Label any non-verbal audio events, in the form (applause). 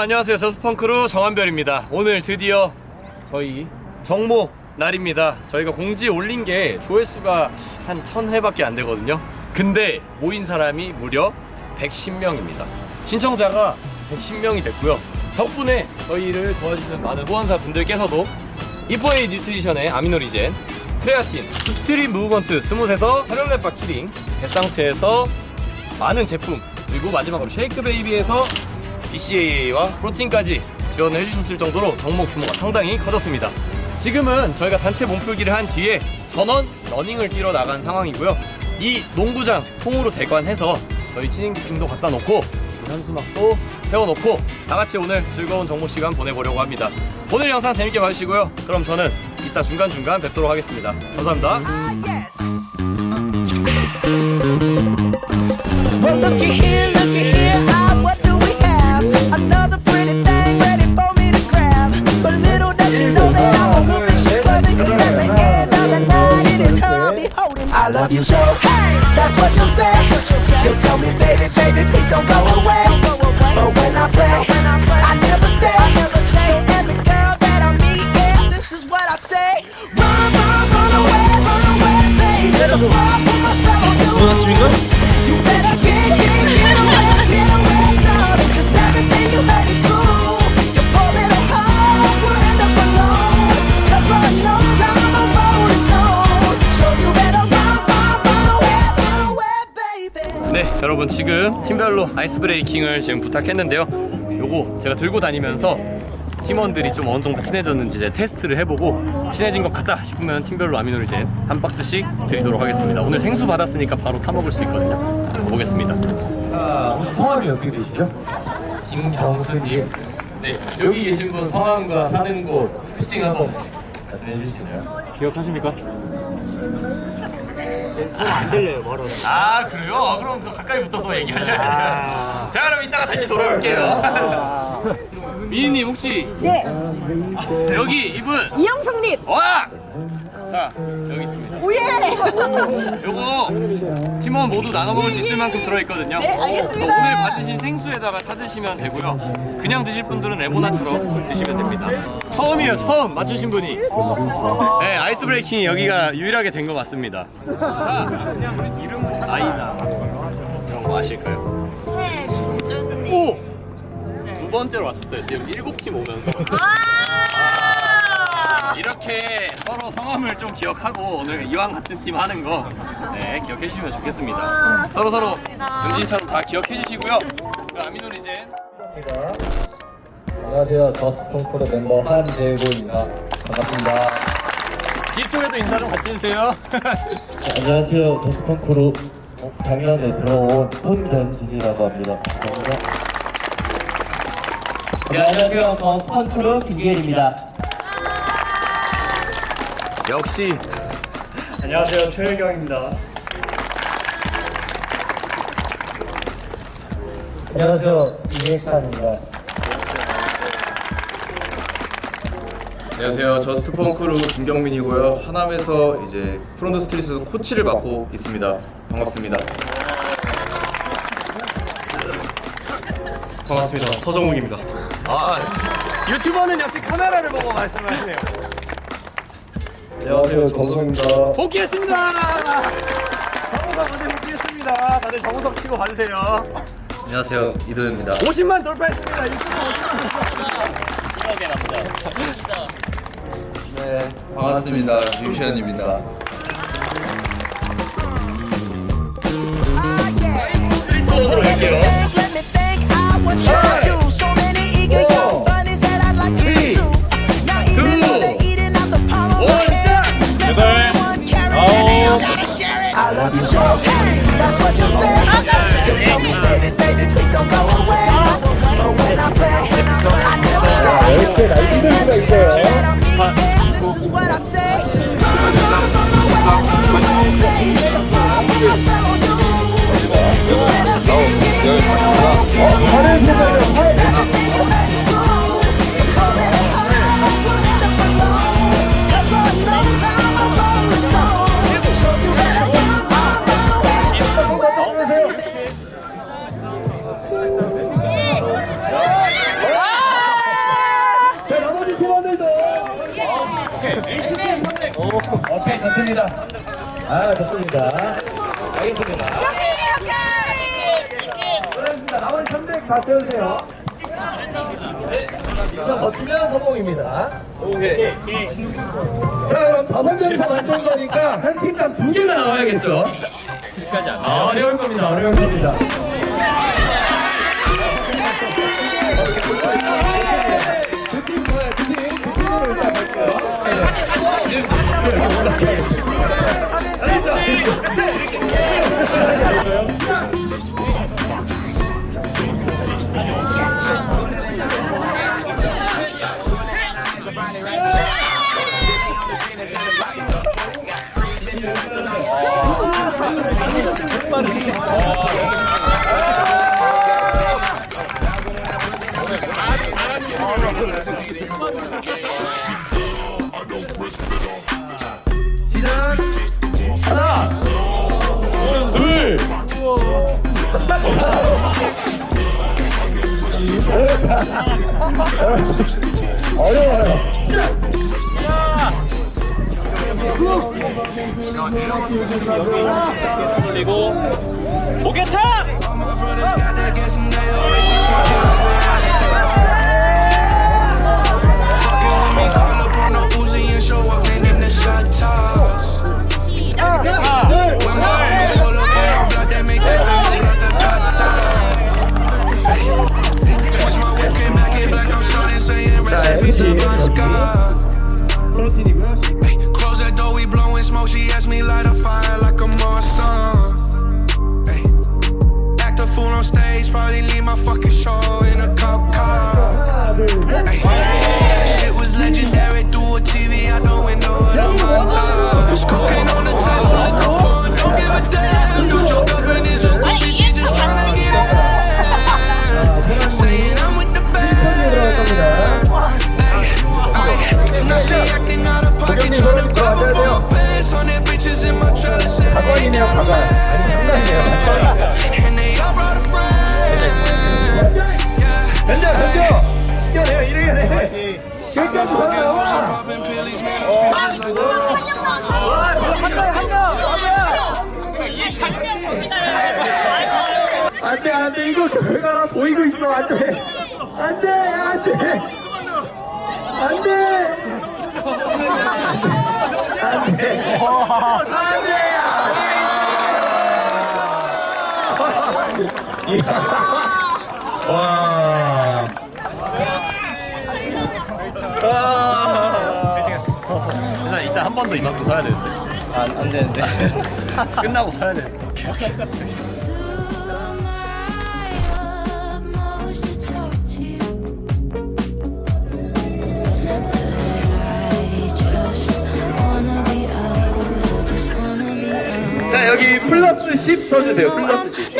안녕하세요. 저스펑크루 정한별입니다. 오늘 드디어 저희 정모 날입니다. 저희가 공지 올린 게 조회수가 한 1000회밖에 안 되거든요. 근데 모인 사람이 무려 110명입니다. 신청자가 110명이 됐고요. 덕분에 저희를 도와주시는 많은 후원사 분들께서도 이포에이 뉴트리션의 아미노리젠 크레아틴, 스트림 무브먼트 스무에서 혈혈레바 키링, 데상트에서 많은 제품 그리고 마지막으로 쉐이크 베이비에서 BCAA와 프로틴까지 지원을 해주셨을 정도로 정모 규모가 상당히 커졌습니다. 지금은 저희가 단체 몸풀기를 한 뒤에 전원 러닝을 뛰러 나간 상황이고요. 이 농구장 통으로 대관해서 저희 진행팀도 갖다 놓고 현수막도 세워놓고 다 같이 오늘 즐거운 정모 시간 보내보려고 합니다. 오늘 영상 재밌게 봐주시고요. 그럼 저는 이따 중간중간 뵙도록 하겠습니다. 감사합니다. Well, looky here, 여러분 지금 팀별로 아이스 브레이킹을 지금 부탁했는데요. 요거 제가 들고 다니면서 팀원들이 좀 어느 정도 친해졌는지 이제 테스트를 해보고 친해진 것 같다 싶으면 팀별로 아미노리젠 한 박스씩 드리도록 하겠습니다. 오늘 생수 받았으니까 바로 타 먹을 수 있거든요. 보겠습니다. 성함이 어떻게 되시죠? 김경수님. 네, 여기 계신 분 성함과 사는 곳 특징 한번 말씀해 있나요? 기억하십니까? 안 들려요 멀어 아 그래요? 아, 그럼 더 가까이 붙어서 얘기하셔야 돼요. (laughs) 자 그럼 이따가 다시 돌아올게요. (laughs) 미니님 혹시 네, 여기 이분 이영성님, 와! 자 여기 있습니다. 오예! 요거 팀원 모두 나눠 먹을 수 있을 만큼 들어있거든요. 네, 알겠습니다. 그래서 오늘 받으신 생수에다가 타 드시면 되고요. 그냥 드실 분들은 레모나처럼 드시면 됩니다. 처음이에요, 처음 맞추신 분이. 네, 아이스 브레이킹이 여기가 유일하게 된것 같습니다. 자, 아이나 이런 거 아실까요? 네, 김준님. 오! 두 번째로 맞췄어요. 지금 일곱 팀 오면서. 아! 이렇게 서로 성함을 좀 기억하고 오늘 이왕 같은 팀 하는 거 네, 기억해 주시면 좋겠습니다. 서로 서로 영진처럼 다 기억해 주시고요. 그 아미노리젠 안녕하세요. 저스톤코드 멤버 한재곤입니다. 반갑습니다. 뒤쪽에도 인사 좀 같이 해주세요. 안녕하세요. 저스톤코드 작년에 들어온 손전진이라고 합니다. 감사합니다. 네, 안녕하세요. 저스톤코드 김기현입니다. 역시 안녕하세요 최일경입니다 안녕하세요. 이해찬입니다. 안녕하세요. 저스트 펑크루 김경민이고요. 하남에서 이제 프론트 스트리트에서 코치를 맡고 있습니다. 반갑습니다. 반갑습니다 서정욱입니다 아 유튜버는 역시 카메라를 보고 말씀을 하시네요. 안녕하세요. 정성입니다. 복귀했습니다. 정우석 어제 복귀했습니다. 다들 정우석 치고 봐주세요. 안녕하세요. 이도현입니다. 50만 돌파했습니다. 유튜브 50만 네, 반갑습니다. 유시현입니다. 스트리트원으로 갈게요. 좋습니다. 아, 좋습니다. 알겠습니다. 그렇습니다. 나머지 300 다 채우세요. 일단 버티면 성공입니다. 자, 그럼 다섯 명이서 만든 거니까 한 팀당 두 개가 나와야겠죠? 아, 어려울 겁니다. 어려울 겁니다. 두팀 뭐야? 두 팀, 두 팀으로 일단 갈게요. 어려워요. 자, 아니, friend. Yeah. 변자, 변자! 이겨내요, 이겨내. 끝까지 가요. Popping pillies, man, I'm feeling just like a rock star. 안 돼, 안 돼. 이거 결과가 보이고 있어. 안 돼. 안 돼, 안 돼. 안 돼. 안 돼. 안 돼. 와. 일단 이따 한 번 더 이만큼 사야 되는데. 안, 안 되는데. (laughs) 끝나고 사야 되는데. 자, 여기 플러스 10 써주세요. 플러스